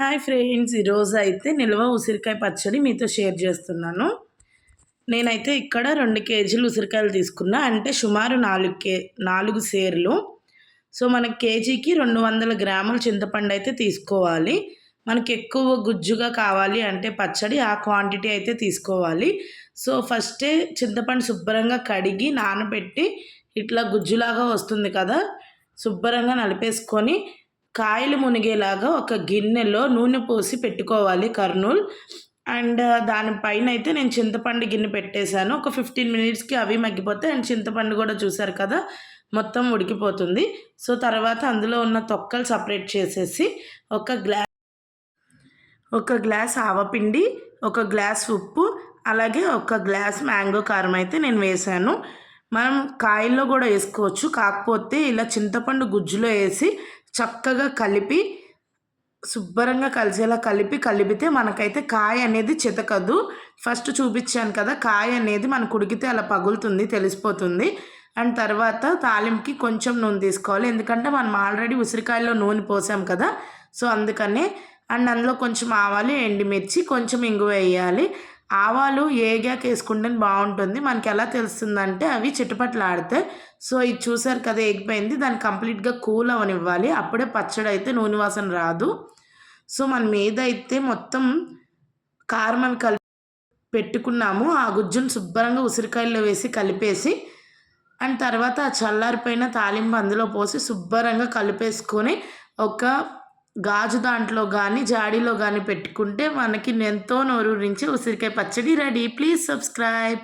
Hi friends ఈరోజు అయితే నిల్వ ఉసిరికాయ పచ్చడి మీతో షేర్ చేస్తున్నాను. నేనైతే ఇక్కడ రెండు కేజీలు ఉసిరికాయలు తీసుకున్నా అంటే సుమారు నాలుగు కే నాలుగు సేర్లు. సో మనకి కేజీకి రెండు వందల గ్రాముల చింతపండు అయితే తీసుకోవాలి. మనకి ఎక్కువ గుజ్జుగా కావాలి అంటే పచ్చడి ఆ క్వాంటిటీ అయితే తీసుకోవాలి. సో ఫస్టే చింతపండు శుభ్రంగా కడిగి నానబెట్టి ఇట్లా గుజ్జులాగా వస్తుంది కదా శుభ్రంగా నలిపేసుకొని కాయలు మునిగేలాగా ఒక గిన్నెలో నూనె పోసి పెట్టుకోవాలి కర్నూలు. అండ్ దానిపైన అయితే నేను చింతపండు గిన్నె పెట్టేశాను. ఒక ఫిఫ్టీన్ మినిట్స్కి అవి మగ్గిపోతే అండ్ చింతపండు కూడా చూసారు కదా మొత్తం ఉడికిపోతుంది. సో తర్వాత అందులో ఉన్న తొక్కలు సపరేట్ చేసేసి ఒక గ్లాస్ ఒక గ్లాస్ ఆవపిండి ఒక గ్లాస్ ఉప్పు అలాగే ఒక గ్లాస్ మ్యాంగో కారం అయితే నేను వేసాను మనం కాయల్లో కూడా వేసుకోవచ్చు. కాకపోతే ఇలా చింతపండు గుజ్జులో వేసి చక్కగా కలిపి శుభ్రంగా కలిసేలా కలిపి కలిపితే మనకైతే కాయ అనేది చితకదు. ఫస్ట్ చూపించాను కదా కాయ అనేది మనకు ఉడికితే అలా పగులుతుంది తెలిసిపోతుంది. అండ్ తర్వాత తాలింపుకి కొంచెం నూనె తీసుకోవాలి. ఎందుకంటే మనం ఆల్రెడీ ఉసిరికాయలో నూనె పోసాం కదా సో అందుకనే. అండ్ అందులో కొంచెం ఆవాలు ఎండిమిర్చి కొంచెం ఇంగువ వేయాలి. ఆవాలు ఏగాక వేసుకుంటే బాగుంటుంది. మనకి ఎలా తెలుస్తుందంటే అవి చిట్టుపట్లు సో ఇది చూసారు కదా ఎగిపోయింది దాన్ని కంప్లీట్గా కూల్ అవనివ్వాలి. అప్పుడే పచ్చడి అయితే నూనె వాసన రాదు. సో మన మీద అయితే మొత్తం కారం అవి కలిపి పెట్టుకున్నాము. ఆ గుజ్జును శుభ్రంగా ఉసిరికాయల్లో వేసి కలిపేసి అండ్ తర్వాత ఆ చల్లారిపోయిన తాలింపు అందులో పోసి శుభ్రంగా కలిపేసుకొని ఒక గాజు దాంట్లో కానీ జాడీలో కానీ పెట్టుకుంటే మనకి ఎంతో నోరూరించి ఉసిరికాయ పచ్చడి రెడీ. Please subscribe.